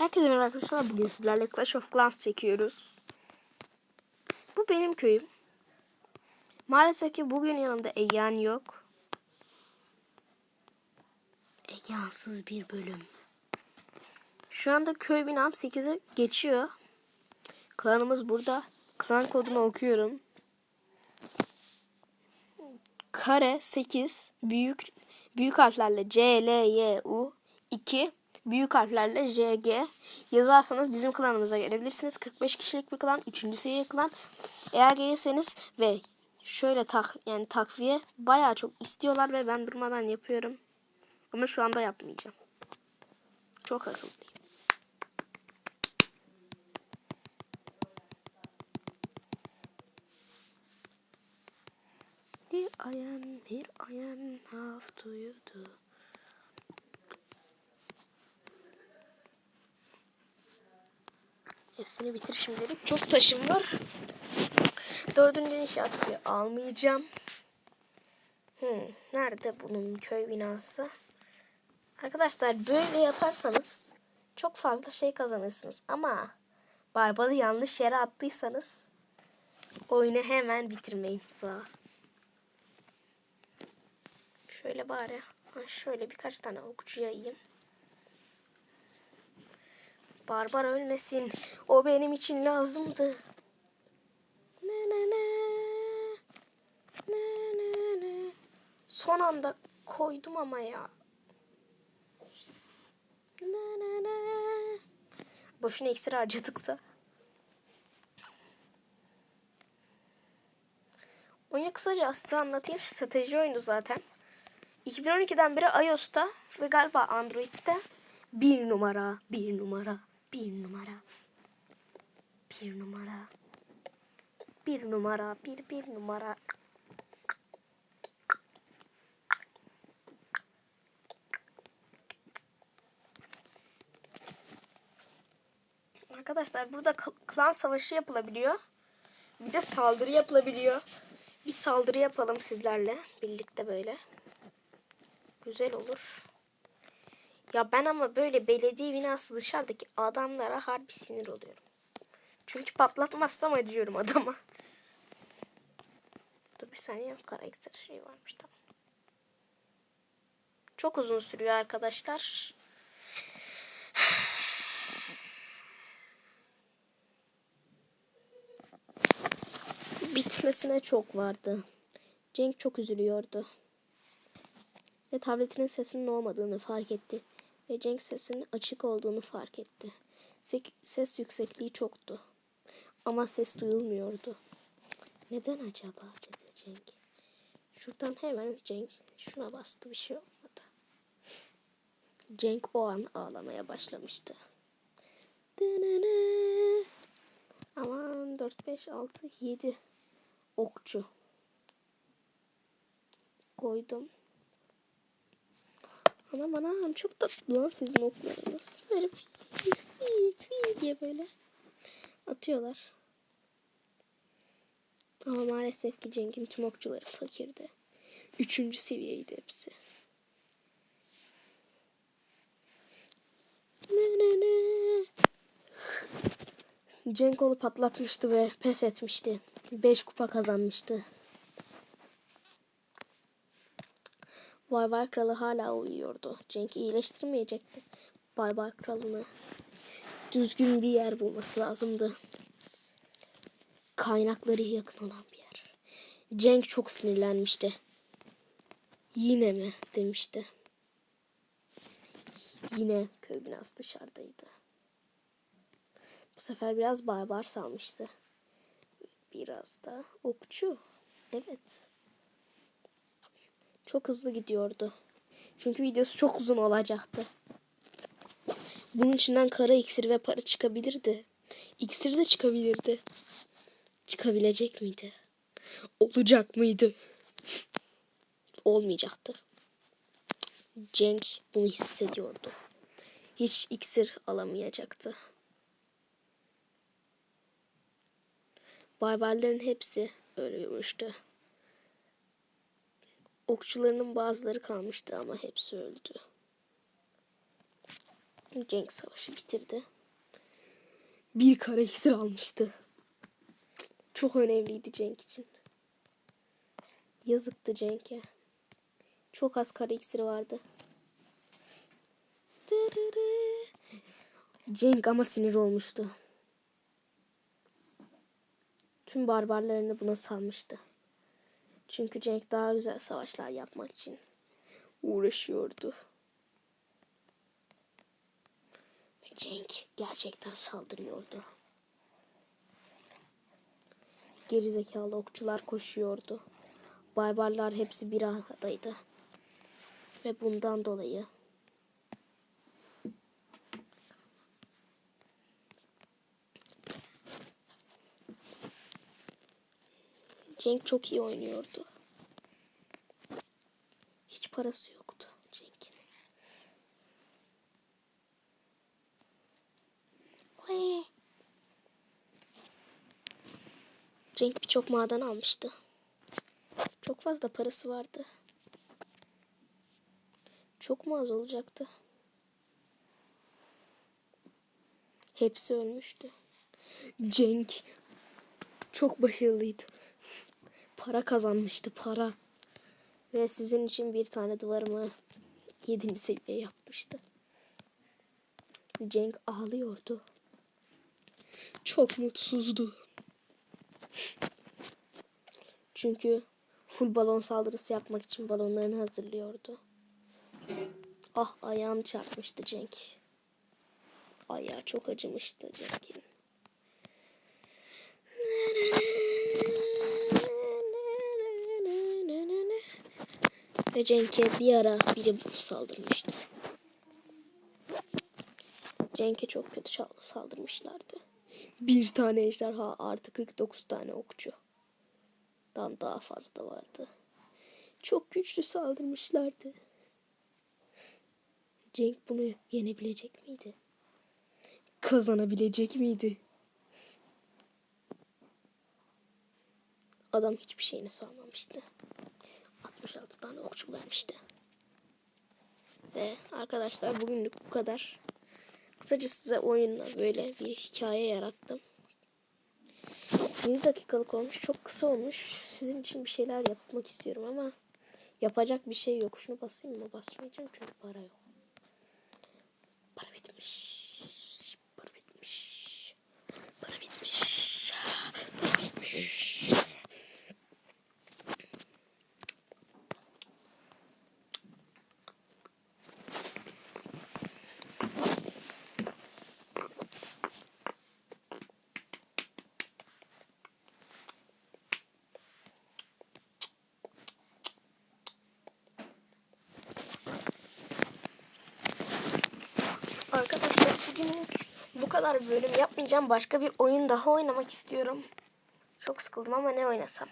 Herkese merhaba arkadaşlar. Bugün sizlerle Clash of Clans çekiyoruz. Bu benim köyüm. Maalesef ki bugün yanımda Egehan yok. Egehansız bir bölüm. Şu anda köy binam 8'e geçiyor. Klanımız burada. Klan kodunu okuyorum. Kare 8 büyük büyük harflerle C L Y U 2 büyük harflerle J G yazarsanız bizim klanımıza gelebilirsiniz. 45 kişilik bir klan, 3. seviye klan. Eğer gelirseniz ve şöyle tak yani takviye bayağı çok istiyorlar ve ben durmadan yapıyorum. Ama şu anda yapmayacağım. Çok akıllıyım. Bir ayan bir ayan hafta uyudu. Hepsini bitir şimdilik. Çok taşım var. Dördüncü inşaatı almayacağım. Hmm, nerede bunun köy binası? Arkadaşlar böyle yaparsanız çok fazla şey kazanırsınız. Ama barbalı yanlış yere attıysanız oyunu hemen bitirmeyin sağ. Şöyle bari şöyle birkaç tane okçu yayayım. Barbar ölmesin. O benim için lazımdı. Ne ne ne. Ne ne ne. Son anda koydum ama ya. Ne ne ne. Boşuna iksir harcadıksa. Oyunu kısaca size anlatayım. Strateji oyunu zaten. 2012'den beri iOS'ta ve galiba Android'de bir numara, bir numara, bir numara, bir numara, bir numara, bir bir numara. Arkadaşlar burada klan savaşı yapılabiliyor. Bir de saldırı yapılabiliyor. Bir saldırı yapalım sizlerle birlikte böyle. Güzel olur. Ya ben ama böyle belediye binası dışarıdaki adamlara harbi sinir oluyorum. Çünkü patlatmazsam acıyorum adama. Dur bir saniye kara ekstra şey varmış tamam. Çok uzun sürüyor arkadaşlar. Bitmesine çok vardı. Cenk çok üzülüyordu. Ve tabletinin sesinin olmadığını fark etti. Ve Cenk sesinin açık olduğunu fark etti. Se- ses yüksekliği çoktu. Ama ses duyulmuyordu. Neden acaba dedi Cenk. Şuradan hemen Cenk şuna bastı bir şey olmadı. Cenk o an ağlamaya başlamıştı. Dınını. Aman 4, 5, 6, 7 okçu. Koydum. Anam anam çok tatlı lan sizin oklarınız. Böyle fi fi fi diye böyle atıyorlar. Ama maalesef ki Cenk'in tüm okçuları fakirdi. Üçüncü seviyeydi hepsi. Cenk onu patlatmıştı ve pes etmişti. 5 kupa kazanmıştı. Barbar Kralı hala uyuyordu. Cenk iyileştirmeyecekti. Barbar Kralı'nı düzgün bir yer bulması lazımdı. Kaynakları yakın olan bir yer. Cenk çok sinirlenmişti. Yine mi demişti. Yine köy binası dışarıdaydı. Bu sefer biraz barbar salmıştı. Biraz da okçu. Evet. Çok hızlı gidiyordu. Çünkü videosu çok uzun olacaktı. Bunun içinden kara iksir ve para çıkabilirdi. İksir de çıkabilirdi. Çıkabilecek miydi? Olacak mıydı? Olmayacaktı. Cenk bunu hissediyordu. Hiç iksir alamayacaktı. Barbarların hepsi ölüyormuştu. Okçularının bazıları kalmıştı ama hepsi öldü. Cenk savaşı bitirdi. Bir kara iksir almıştı. Çok önemliydi Cenk için. Yazıktı Cenk'e. Çok az kara iksiri vardı. Cenk ama sinir olmuştu. Tüm barbarlarını buna salmıştı. Çünkü Cenk daha güzel savaşlar yapmak için uğraşıyordu. Ve Cenk gerçekten saldırıyordu. Gerizekalı okçular koşuyordu. Barbarlar hepsi bir aradaydı. Ve bundan dolayı Cenk çok iyi oynuyordu. Parası yoktu Cenk'in. Cenk birçok maden almıştı. Çok fazla parası vardı. Çok mu az olacaktı? Hepsi ölmüştü. Cenk çok başarılıydı. Para kazanmıştı para. Ve sizin için bir tane duvarımı 7. seviye yapmıştı. Cenk ağlıyordu. Çok mutsuzdu. Çünkü full balon saldırısı yapmak için balonlarını hazırlıyordu. Ah ayağını çarpmıştı Cenk. Ayağı çok acımıştı Cenk'in. Ve Cenk'e bir ara biri saldırmıştı. Cenk'e çok kötü saldırmışlardı. Bir tane ejderha artı 49 tane okçu. Dan daha fazla vardı. Çok güçlü saldırmışlardı. Cenk bunu yenebilecek miydi? Kazanabilecek miydi? Adam hiçbir şeyini salmamıştı. 66 tane okçu vermişti. Ve arkadaşlar bugünlük bu kadar. Kısaca size oyunla böyle bir hikaye yarattım. 7 dakikalık olmuş. Çok kısa olmuş. Sizin için bir şeyler yapmak istiyorum ama yapacak bir şey yok. Şunu basayım mı? Basmayacağım çünkü para yok. Para bitmiş. Para bitmiş. Para bitmiş. Para bitmiş. Arkadaşlar bugün bu kadar bölüm yapmayacağım. Başka bir oyun daha oynamak istiyorum. Çok sıkıldım ama ne oynasam?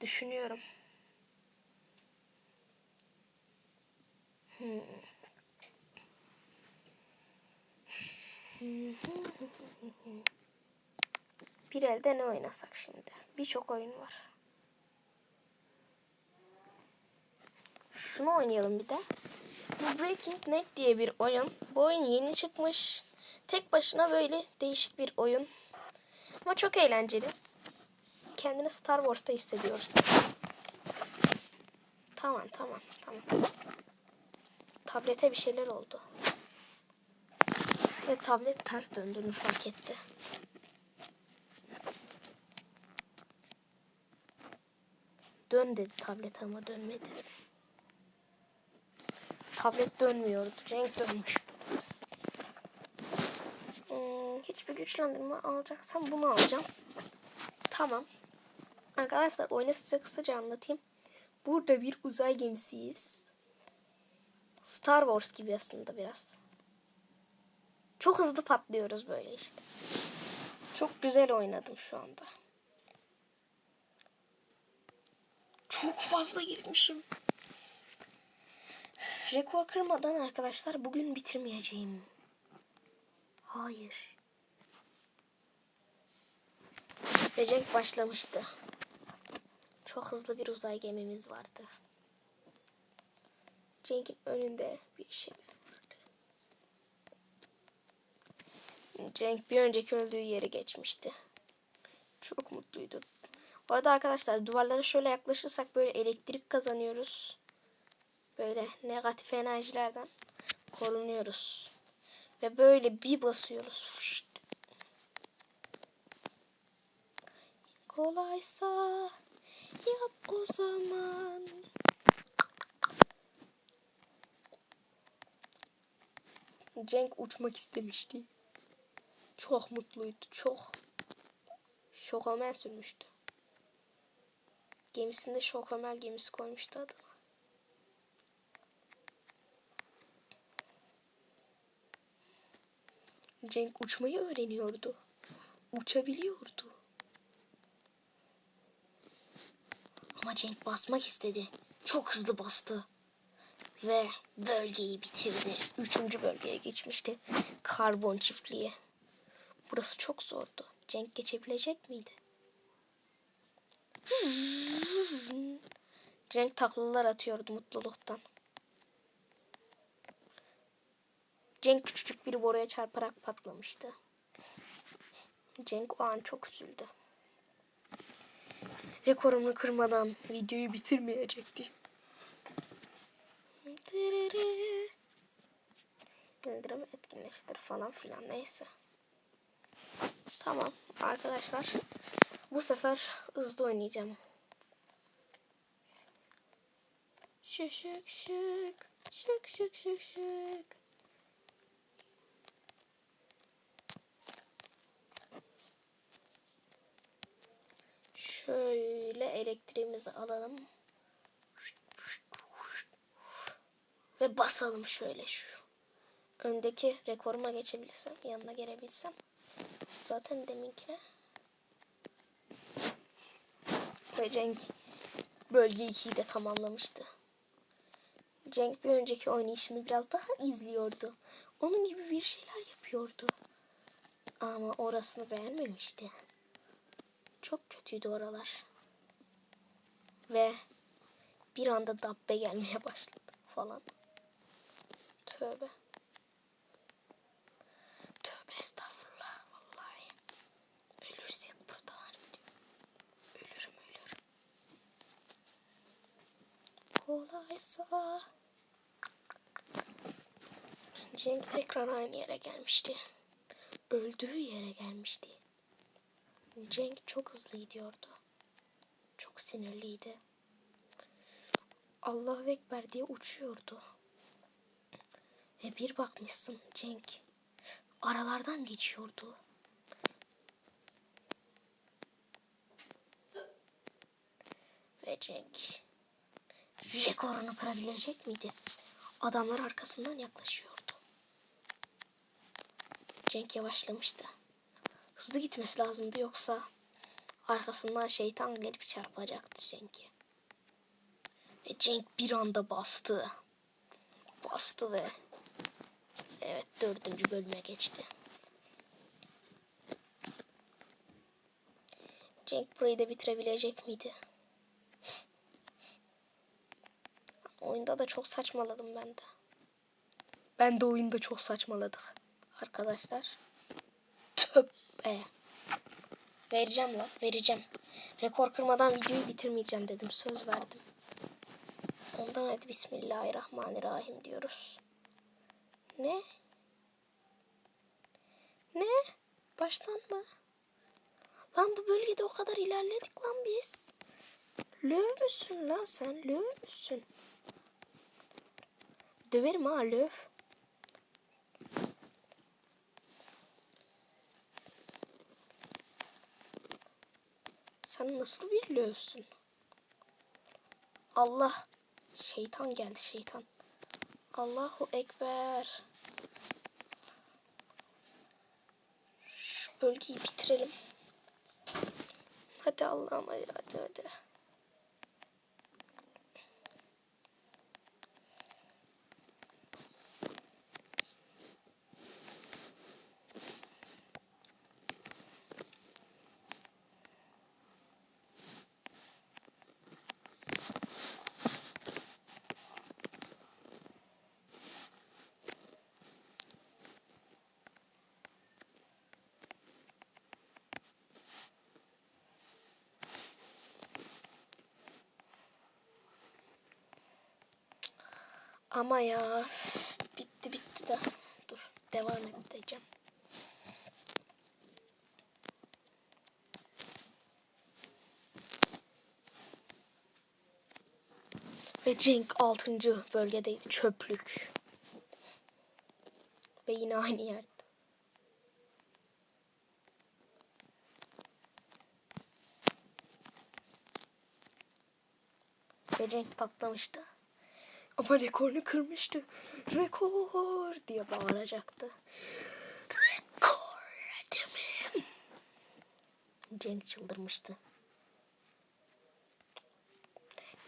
Düşünüyorum. Hmm. Bir elde ne oynasak şimdi? Birçok oyun var. Şunu oynayalım bir de. Bu Breaking Neck diye bir oyun. Bu oyun yeni çıkmış. Tek başına böyle değişik bir oyun. Ama çok eğlenceli. Kendini Star Wars'ta hissediyorsun. Tamam tamam tamam. Tablete bir şeyler oldu. Ve tablet ters döndüğünü fark etti. Dön dedi tablet ama dönmedi. Tablet dönmüyordu. Cenk dönmüş. Hmm, hiçbir güçlendirme alacaksam bunu alacağım. Tamam. Arkadaşlar oyunu size kısaca anlatayım. Burada bir uzay gemisiyiz. Star Wars gibi aslında biraz. Çok hızlı patlıyoruz böyle işte. Çok güzel oynadım şu anda. Çok fazla gitmişim. Rekor kırmadan arkadaşlar bugün bitirmeyeceğim. Hayır. Ve Cenk başlamıştı. Çok hızlı bir uzay gemimiz vardı. Cenk'in önünde bir şey vardı. Cenk bir önceki öldüğü yere geçmişti. Çok mutluydu. Bu arada arkadaşlar duvarlara şöyle yaklaşırsak böyle elektrik kazanıyoruz. Böyle negatif enerjilerden korunuyoruz. Ve böyle bir basıyoruz. Kolaysa yap o zaman. Cenk uçmak istemişti. Çok mutluydu. Çok. Şokomel sürmüştü. Gemisinde Şokomel gemisi koymuştu adına. Cenk uçmayı öğreniyordu. Uçabiliyordu. Ama Cenk basmak istedi. Çok hızlı bastı. Ve bölgeyi bitirdi. Üçüncü bölgeye geçmişti. Karbon çiftliği. Burası çok zordu. Cenk geçebilecek miydi? Cenk taklalar atıyordu mutluluktan. Cenk küçücük bir boruya çarparak patlamıştı. Cenk o an çok üzüldü. Rekorumu kırmadan videoyu bitirmeyecekti. Yıldırım etkinleştir falan filan neyse. Tamam arkadaşlar. Bu sefer hızlı oynayacağım. Şık şık şık. Şık şık şık şık. Şöyle elektriğimizi alalım. Ve basalım şöyle şu. Öndeki rekoruma geçebilirsem, yanına gelebilsem. Zaten deminkine. Ve Cenk bölge 2'yi de tamamlamıştı. Cenk bir önceki oynayışını biraz daha izliyordu. Onun gibi bir şeyler yapıyordu. Ama orasını beğenmemişti. Çok kötüydü oralar. Ve bir anda dabbe gelmeye başladı falan. Tövbe. Tövbe estağfurullah vallahi. Ölürsek burada diyor. Ölürüm ölürüm. Kolaysa. Cenk tekrar aynı yere gelmişti. Öldüğü yere gelmişti. Cenk çok hızlı gidiyordu. Çok sinirliydi. Allahu Ekber diye uçuyordu. Ve bir bakmışsın Cenk aralardan geçiyordu. Ve Cenk rekorunu kırabilecek miydi? Adamlar arkasından yaklaşıyordu. Cenk yavaşlamıştı. Hızlı gitmesi lazımdı yoksa arkasından şeytan gelip çarpacaktı Cenk'e. Ve Cenk bir anda bastı. Bastı ve evet dördüncü bölüme geçti. Cenk burayı da bitirebilecek miydi? Oyunda da çok saçmaladım ben de. Ben de oyunda çok saçmaladık. Arkadaşlar. Tövbe. Vereceğim lan vereceğim. Rekor kırmadan videoyu bitirmeyeceğim dedim. Söz verdim. Ondan hadi Bismillahirrahmanirrahim diyoruz. Ne? Ne? Baştan mı? Lan bu bölgede o kadar ilerledik lan biz. Löv müsün lan sen? Löv müsün? Döverim ha löv. Sen nasıl lövsün? Allah. Şeytan geldi şeytan. Allahu Ekber. Şu bölgeyi bitirelim. Hadi Allah'ım hadi hadi hadi. Ama ya bitti bitti de. Dur devam edeceğim. Ve Cenk 6. bölgedeydi çöplük. Ve yine aynı yerde. Ve Cenk patlamıştı. Ama rekorunu kırmıştı. Rekor diye bağıracaktı. Rekor adamım. Cenk çıldırmıştı.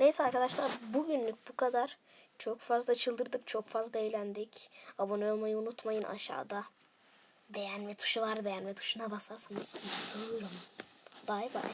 Neyse arkadaşlar bugünlük bu kadar. Çok fazla çıldırdık, çok fazla eğlendik. Abone olmayı unutmayın aşağıda. Beğenme tuşu var. Beğenme tuşuna basarsanız. Buyurun. Bay bay.